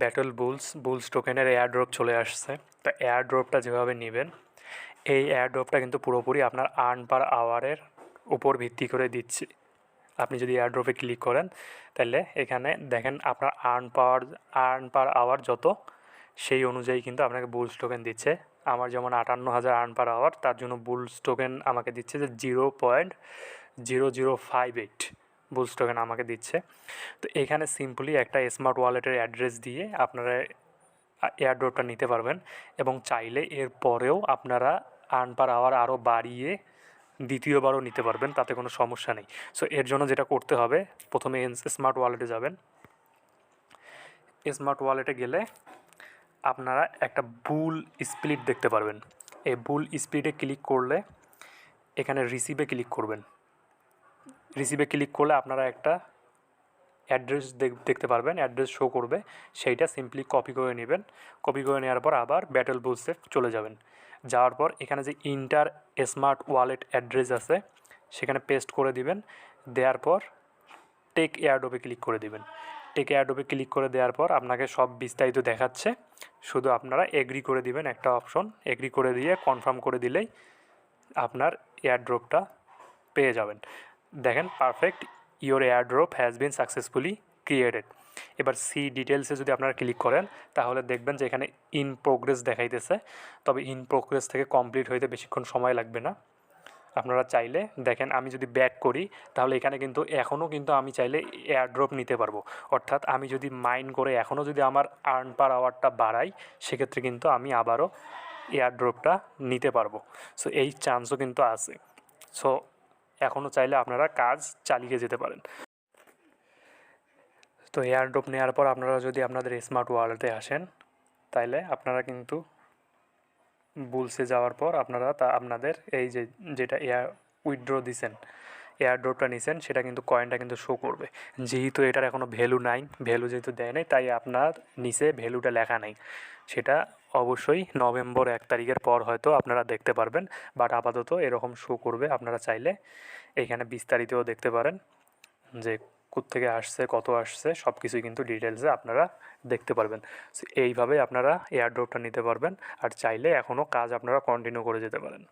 Battle bulls bulls টোকেনের airdrop চলে আসছে। তো এয়ার ড্রপটা যেভাবে নেবেন, এই এয়ার ড্রপটা কিন্তু পুরোপুরি আপনার আর্ন পার আওয়ারের উপর ভিত্তি করে দিচ্ছি। আপনি যদি এয়ার ড্রপে ক্লিক করেন, তাহলে এখানে দেখেন আপনার earn power earn per hour যত, সেই অনুযায়ী কিন্তু আপনাকে বুলস টোকেন দিচ্ছে। আমার যেমন আটান্ন হাজার আর্ন পার আওয়ার তার জন্য বুলস টোকেন আমাকে দিচ্ছে যে zero point zero zero five eight bulls token আমাকে দিচ্ছে। তো এখানে সিম্পলি একটা স্মার্ট ওয়ালেটের অ্যাড্রেস দিয়ে আপনারা এয়ারড্রপটা নিতে পারবেন এবং চাইলে এর পরেও আপনারা আর্ন পার আওয়ার আরও বাড়িয়ে দ্বিতীয়বারও নিতে পারবেন, তাতে কোনো সমস্যা নেই। সো এর জন্য যেটা করতে হবে, প্রথমে স্মার্ট ওয়ালেটে যাবেন। স্মার্ট ওয়ালেটে গেলে আপনারা একটা বুল স্প্লিট দেখতে পারবেন। এই বুল স্প্লিটে ক্লিক করলে এখানে রিসিভে ক্লিক করবেন। রিসিভে ক্লিক করলে আপনারা একটা অ্যাড্রেস দেখতে পারবেন অ্যাড্রেস শো করবে, সেইটা সিম্পলি কপি করে নেবেন। কপি করে নেওয়ার পর আবার ব্যাটেল বুলসে চলে যাবেন। যাওয়ার পর এখানে যে ইন্টার স্মার্ট ওয়ালেট অ্যাড্রেস আছে, সেখানে পেস্ট করে দিবেন, দেওয়ার পর টেক এয়ারডোপে ক্লিক করে দিবেন। টেক এয়ারডোপে ক্লিক করে দেওয়ার পর আপনাকে সব বিস্তারিত দেখাচ্ছে। শুধু আপনারা এগ্রি করে দিবেন একটা অপশন এগ্রি করে দিয়ে কনফার্ম করে দিলেই আপনার এয়ারড্রপটা পেয়ে যাবেন। দেখেন perfect your airdrop has been successfully created এবার সি ডিটেলসে যদি আপনারা ক্লিক করেন, তাহলে দেখবেন যে এখানে ইন প্রোগ্রেস দেখাইতেছে। তবে ইন প্রোগ্রেস থেকে কমপ্লিট হইতে বেশিক্ষণ সময় লাগবে না। আপনারা চাইলে দেখেন, আমি যদি ব্যাক করি, তাহলে এখানে কিন্তু এখনও কিন্তু আমি চাইলে এয়ারড্রপ নিতে পারব। অর্থাৎ আমি যদি মাইন্ড করে এখনও যদি আমার আর্ন পার আওয়ারটা বাড়াই, সেক্ষেত্রে কিন্তু আমি আবারও এয়ারড্রপটা নিতে পারব। সো এই চান্সও কিন্তু আছে। সো এখনও চাইলে আপনারা কাজ চালিয়ে যেতে পারেন। তো এয়ারড্রপ নেওয়ার পর আপনারা যদি আপনাদের স্মার্ট ওয়ালেটে আসেন, তাইলে আপনারা কিন্তু বুলসে যাওয়ার পর আপনারা তা আপনাদের এই যে, যেটা এয়ার উইথড্র দিছেন এয়ারড্রপটা নিছেন, সেটা কিন্তু কয়েনটা কিন্তু শো করবে। যেহেতু এটার এখনও ভ্যালু নাই ভ্যালু যেহেতু দেয় নাই, তাই আপনার নিচে ভ্যালুটা লেখা নেই। সেটা অবশ্যই নভেম্বর এক তারিখের পর হয়তো আপনারা দেখতে পারবেন বাট আপাতত এরকম শো করবে আপনারা চাইলে। এখানে বিস্তারিতও দেখতে পারেন, যে থেকে আসছে, কত আসছে সব কিছুই কিন্তু ডিটেলসে আপনারা দেখতে পারবেন। এইভাবেই আপনারা এয়ারড্রপটা নিতে পারবেন, আর চাইলে এখনও কাজ আপনারা কন্টিনিউ করে যেতে পারেন।